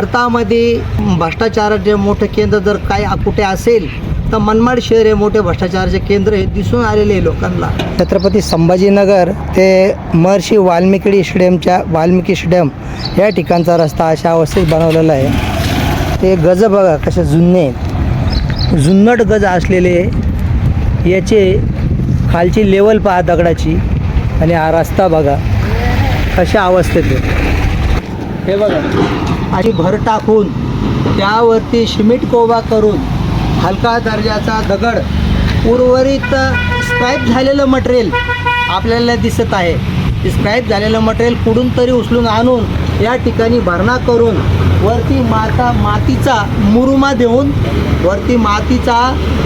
भारतामध्ये भ्रष्टाचाराचे मोठं केंद्र जर काय कुठे असेल तर मनमाड शहर हे मोठे भ्रष्टाचाराचे केंद्र हे दिसून आलेले आहे लोकांना. छत्रपती संभाजीनगर ते महर्षी वाल्मिकी स्टेडियमच्या वाल्मिकी स्टेडियम या ठिकाणचा रस्ता अशा अवस्थेत बनवलेला आहे. ते गज बघा कसे जुने जुन्नट गज असलेले याचे खालची लेवल पहा दगडाची आणि हा रस्ता बघा कशा अवस्थेत हे बघा. आणि भर टाकून त्यावरती शिमिट कोबा करून हलका दर्जाचा दगड उर्वरित स्क्रॅप झालेलं मटेरियल आपल्याला दिसत आहे. ते स्क्रॅप झालेलं मटेरियल कुठून तरी उचलून आणून या ठिकाणी भरणा करून वरती माता मातीचा मुरुमा देऊन वरती मातीचा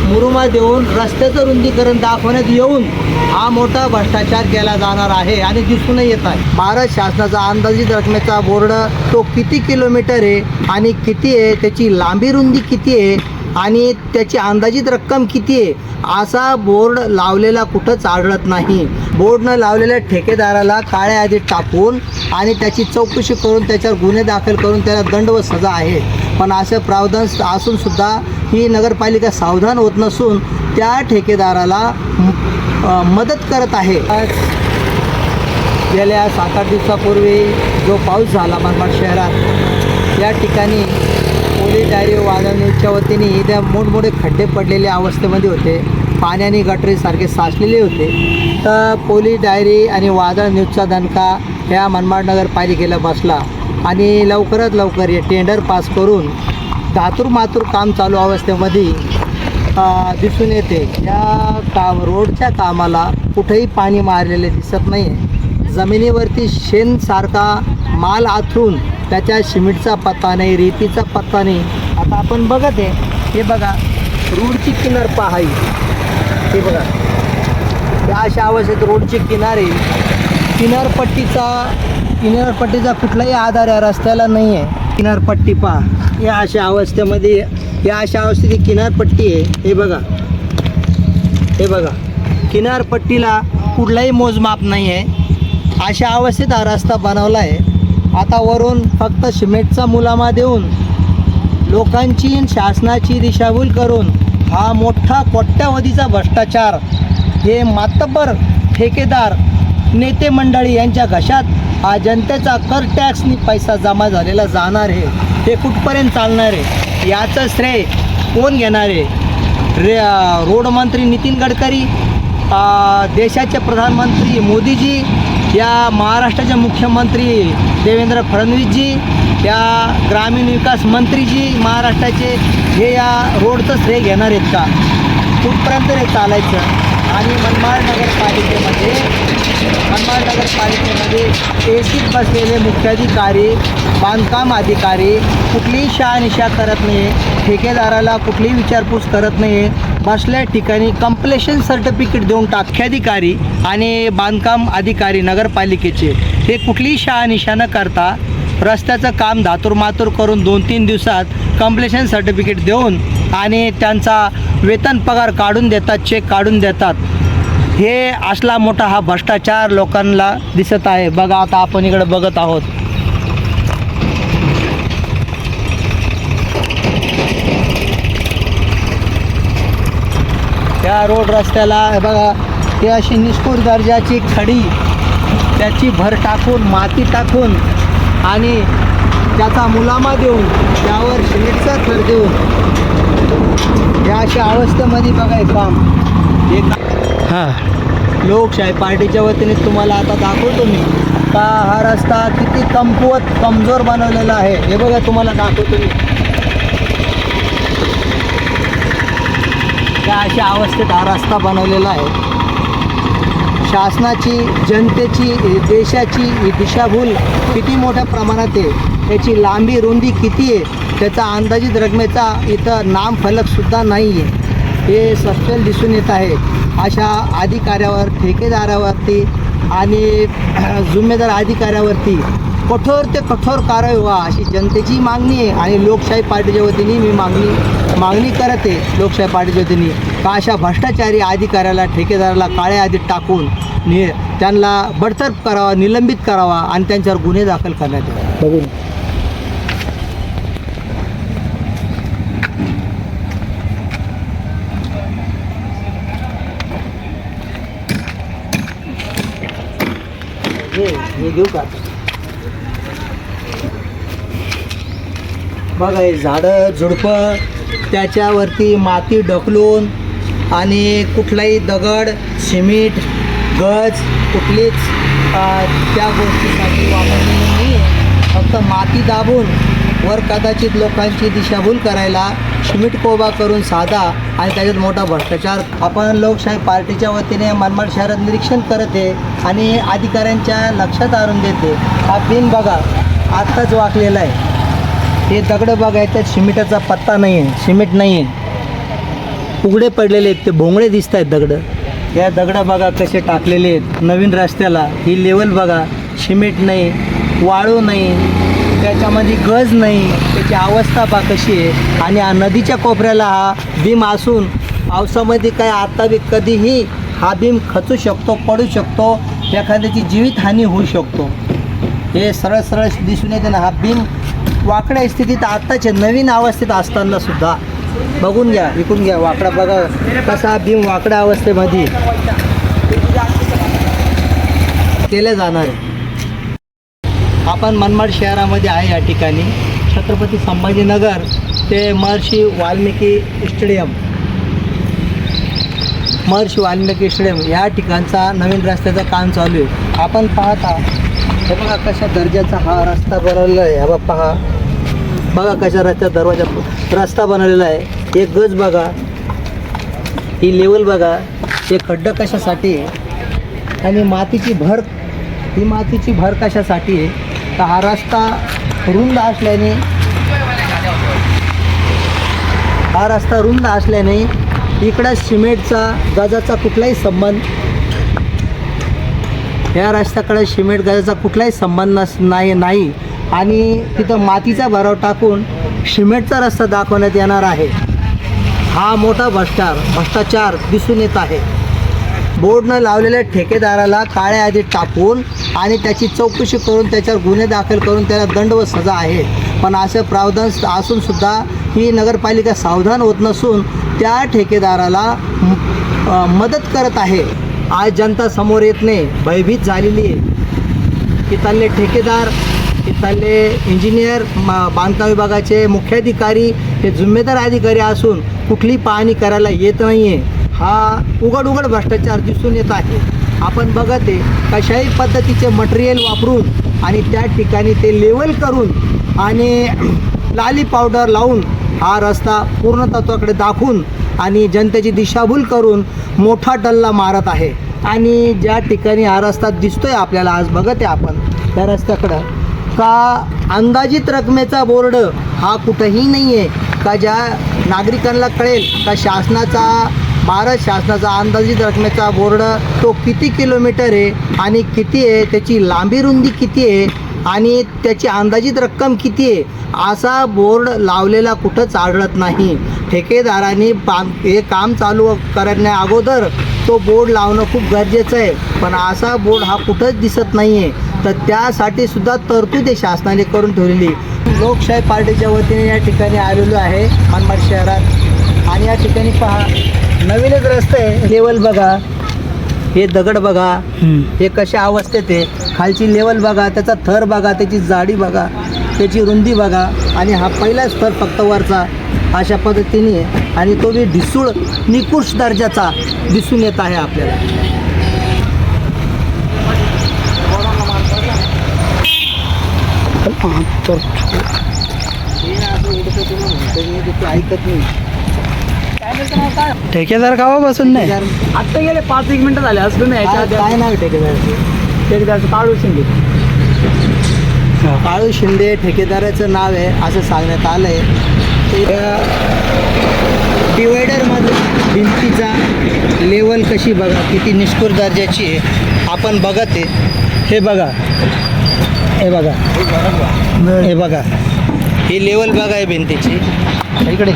मुरुमा देऊन रस्त्याचं रुंदीकरण दाखवण्यात येऊन हा मोठा भ्रष्टाचार केला जाणार आहे आणि दिसूनही येत आहे. भारत शासनाचा अंदाजित रकमेचा बोर्ड तो किती किलोमीटर आहे आणि किती आहे त्याची लांबी रुंदी किती आहे आणि त्याची अंदाजित रक्कम किती आहे? असा बोर्ड लावलेला कुठंच आढळत नाही. बोर्डनं लावलेल्या ठेकेदाराला काळ्या यादीत टाकून आणि त्याची चौकशी करून त्याच्यावर गुन्हे दाखल करून त्याला दंड व सजा आहे. पण असं प्रावधान असूनसुद्धा ही नगरपालिका सावधान होत नसून त्या ठेकेदाराला मदत करत आहे. गेल्या सात आठ दिवसापूर्वी जो पाऊस झाला मनमाड शहरात या ठिकाणी पोलीस डायरी वादळ न्यूजच्या वतीने त्या मोठमोठे खड्डे पडलेले अवस्थेमध्ये होते. पाण्याने गटरीसारखे साचलेले होते. तर पोलीस डायरी आणि वादळ न्यूजचा दणका ह्या मनमाड नगरपालिकेला बसला आणि लवकरात लवकर हे टेंडर पास करून धातूर मातूर काम चालू अवस्थेमध्ये दिसून येते. या काम रोडच्या कामाला कुठेही पाणी मारलेले दिसत नाही आहे जमिनीवरती शेणसारखा माल आथरून त्याच्या सिमेंटचा पत्ता नाही रेतीचा पत्ता नाही. आता आपण बघत आहे हे बघा रोडची किनार पहा हे बघा. या अशा अवस्थेत रोडची किनारे किनारपट्टीचा किनारपट्टीचा कुठलाही आधार या रस्त्याला नाही आहे किनारपट्टी पहा. या अशा अवस्थेमध्ये या अशा अवस्थेत किनारपट्टी आहे. हे बघा. हे बघा. किनारपट्टीला कुठलाही मोजमाप नाही आहे अशा अवस्थेत हा रस्ता बनवला आहे. आता वरून फक्त सिमेंटचा मुलामा देऊन लोकांची शासनाची दिशाभूल करून हा मोठा कोट्यावधीचा भ्रष्टाचार हे मातब्बर ठेकेदार नेते मंडळी यांच्या घशात हा जनतेचा कर टॅक्सनी पैसा जमा झालेला जाणार आहे. हे कुठपर्यंत चालणार आहे? याचं श्रेय कोण घेणार आहे? रे रोडमंत्री नितीन गडकरी देशाचे प्रधानमंत्री मोदीजी या महाराष्ट्राचे मुख्यमंत्री देवेंद्र फडणवीसजी या ग्रामीण विकास मंत्रीजी महाराष्ट्राचे हे या रोडचं श्रेय घेणार आहेत का? कुठपर्यंत हे चालायचं? आणि मनमाड नगरपालिकेमध्ये मनमाड नगरपालिकेमध्ये ए सीत बसलेले मुख्याधिकारी बांधकाम अधिकारी कुठलीही शहानिशा करत नाही ठेकेदाराला कुठलीही विचारपूस करत नाही बसल्या ठिकाणी कम्प्लेशन सर्टिफिकेट देऊन टाक्याधिकारी आणि बांधकाम अधिकारी नगरपालिकेचे हे कुठलीही शहानिशा न करता रस्त्याचं काम धातूर करून दोन तीन दिवसात कम्प्लेशन सर्टिफिकेट देऊन आणि त्यांचा वेतन पगार काढून देतात चेक काढून देतात. हे असला मोठा हा भ्रष्टाचार लोकांना दिसत आहे. बघा आता आपण इकडे बघत आहोत. त्या रोड रस्त्याला बघा ही अशी निष्ठूर दर्जाची खडी त्याची भर टाकून माती टाकून आणि त्याचा मुलामा देऊन त्यावर सिमेंटचा थर देऊन या अशा अवस्थेमध्ये बघा हे काम. हे हां लोकशाही पार्टीच्या वतीने तुम्हाला आता दाखवतो मी. का हा रस्ता किती कमकुवत कमजोर बनवलेला आहे हे बघा तुम्हाला दाखवतो मी. त्या अशा अवस्थेत हा रस्ता बनवलेला आहे. शासनाची जनतेची देशाची ही दिशाभूल किती मोठ्या प्रमाणात आहे त्याची लांबी रुंदी किती आहे त्याचा अंदाजित रकमेचा इथं नाम फलकसुद्धा नाही आहे हे सपशेल दिसून येत आहे. अशा अधिकाऱ्यावर ठेकेदारावरती आणि जुम्मेदार अधिकाऱ्यावरती कठोर ते कठोर कारवाई व्हा अशी जनतेची मागणी आहे आणि लोकशाही पार्टीच्या वतीने मी मागणी मागणी करत आहे लोकशाही पार्टीच्या वतीने. का अशा भ्रष्टाचारी अधिकाऱ्याला ठेकेदाराला काळ्या यादीत टाकून नि त्यांना बडतर्फ करावा निलंबित करावा आणि त्यांच्यावर गुन्हे दाखल करण्यात यावे. बघून. हे हे घेऊ का? बघा हे झाडं झुडपं त्याच्यावरती माती ढकलून आणि कुठलाही दगड सिमेंट गज कुठलीच त्या गोष्टीसाठी वापरलेली नाही फक्त माती दाबून वर कदाचित लोकांची दिशाभूल करायला शिमिटकोबा करून साधा आणि त्याच्यात मोठा भ्रष्टाचार. आपण लोकशाही पार्टीच्या वतीने मनमाड शहरात निरीक्षण करते आणि अधिकाऱ्यांच्या लक्षात आणून देते. हा बिन बघा आत्ताच वाकलेला आहे. हे दगडं बघा याच्यात शिमिटाचा पत्ता नाही आहे शिमिट नाही आहे उघडे पडलेले आहेत ते भोंगळे दिसत आहेत दगडं. या दगडं बघा कसे टाकलेले आहेत. नवीन रस्त्याला ही लेवल बघा. शिमिट नाही वाळू नाही. त्याच्यामध्ये गज नाही त्याची अवस्था बा कशी आहे. आणि हा नदीच्या कोपऱ्याला हा भीम असून पावसामध्ये काय आता बी कधीही हा भीम खचू शकतो पडू शकतो एखाद्याची जीवितहानी होऊ शकतो. हे सरळ सरळ दिसून येते ना हा भीम वाकड्या स्थितीत आत्ताचे नवीन अवस्थेत असताना सुद्धा. बघून घ्या विकून घ्या वाकडा बघा कसा हा भीम वाकड्या अवस्थेमध्ये केलं जाणार आहे. आपण मनमाड शहरामध्ये आहे या ठिकाणी. छत्रपती संभाजीनगर ते महर्षी वाल्मिकी स्टेडियम. महर्षी वाल्मिकी स्टेडियम या ठिकाणचा नवीन रस्त्याचं काम चालू आहे. आपण पाहता हे बघा कशा दर्जाचा हा रस्ता बनवलेला आहे. हा पहा. बघा कशा रस्त्या दरवाजा रस्ता बनवलेला आहे. एक गज बघा. ही लेवल बघा. हे खड्डं कशासाठी आहे? आणि मातीची भर ही मातीची भर कशासाठी आहे? तर हा रस्ता रुंद असल्याने हा रस्ता रुंद असल्याने इकडं सिमेंटचा गजाचा कुठलाही संबंध या रस्त्याकडे सिमेंट गजाचा कुठलाही संबंध नस नाही नाही. आणि तिथं मातीचा भराव टाकून सिमेंटचा रस्ता दाखवण्यात येणार आहे. हा मोठा भ्रष्टार भ्रष्टाचार दिसून येत आहे. बोर्डनं लावलेल्या ठेकेदाराला काळ्या यादीत टाकून आणि त्याची चौकशी करून त्याच्यावर गुन्हे दाखल करून त्याला दंड व सजा आहे. पण असं प्रावधान असूनसुद्धा ही नगरपालिका सावधान होत नसून त्या ठेकेदाराला मदत करत आहे. आज जनता समोर येत नाही. भयभीत झालेली आहे. इथले ठेकेदार इथले इंजिनियर बांधकाम विभागाचे मुख्याधिकारी हे जिम्मेदार अधिकारी असून कुठली पाहणी करायला येत नाही आहे हा उघड उघड भ्रष्टाचार दिसून येत आहे. आपण बघत आहे कशाही पद्धतीचे मटेरियल वापरून आणि त्या ठिकाणी ते लेवल करून आणि लाली पावडर लावून हा रस्ता पूर्णतत्वाकडे दाखवून आणि जनतेची दिशाभूल करून मोठा टल्ला मारत आहे. आणि ज्या ठिकाणी हा रस्ता दिसतोय आपल्याला आज बघत आहे आपण त्या रस्त्याकडं का अंदाजित रकमेचा बोर्ड हा कुठंही नाही आहे का ज्या नागरिकांना कळेल का शासनाचा भारत शासनाचा अंदाजित रकमेचा बोर्ड तो किती किलोमीटर आहे आणि किती आहे? त्याची लांबी रुंदी किती आहे? आणि त्याची अंदाजित रक्कम किती आहे? असा बोर्ड लावलेला कुठंच आढळत नाही. ठेकेदारांनी बांध हे काम चालू करण्या अगोदर तो बोर्ड लावणं खूप गरजेचं आहे. पण असा बोर्ड हा कुठंच दिसत नाही आहे तर त्यासाठी सुद्धा तरतूद आहे शासनाने करून ठेवलेली लोकशाही पार्टीच्या वतीने या ठिकाणी आलेलो आहे मनमाड शहरात. आणि या ठिकाणी पहा नवीनच रस्ते आहे. लेवल बघा. हे दगड बघा. हे कशा अवस्थेत आहे. खालची लेवल बघा. त्याचा थर बघा. त्याची जाडी बघा. त्याची रुंदी बघा. आणि हा पहिलाच थर फक्त वरचा. अशा पद्धतीने आहे. आणि तो बी ढिसूळ निकृष्ट दर्जाचा दिसून येत आहे आपल्याला. ऐकत नाही. ठेकेदार गावापासून नाही. ठेकेदार- आता गेले पाच एक मिनिटं झाले. असं तुम्ही काय नाव ठेकेदाराचं? ठेकेदारचं काढू शिंदे. काळू शिंदे ठेकेदाराचं नाव आहे असं सांगण्यात आलं आहे डिवायडरमध्ये भिंतीचा लेवल कशी बघा किती निष्ठुर दर्जाची आहे आपण बघत आहे. हे बघा. हे बघा. हे बघा. ही लेवल बघा आहे भिंतीची. इकडे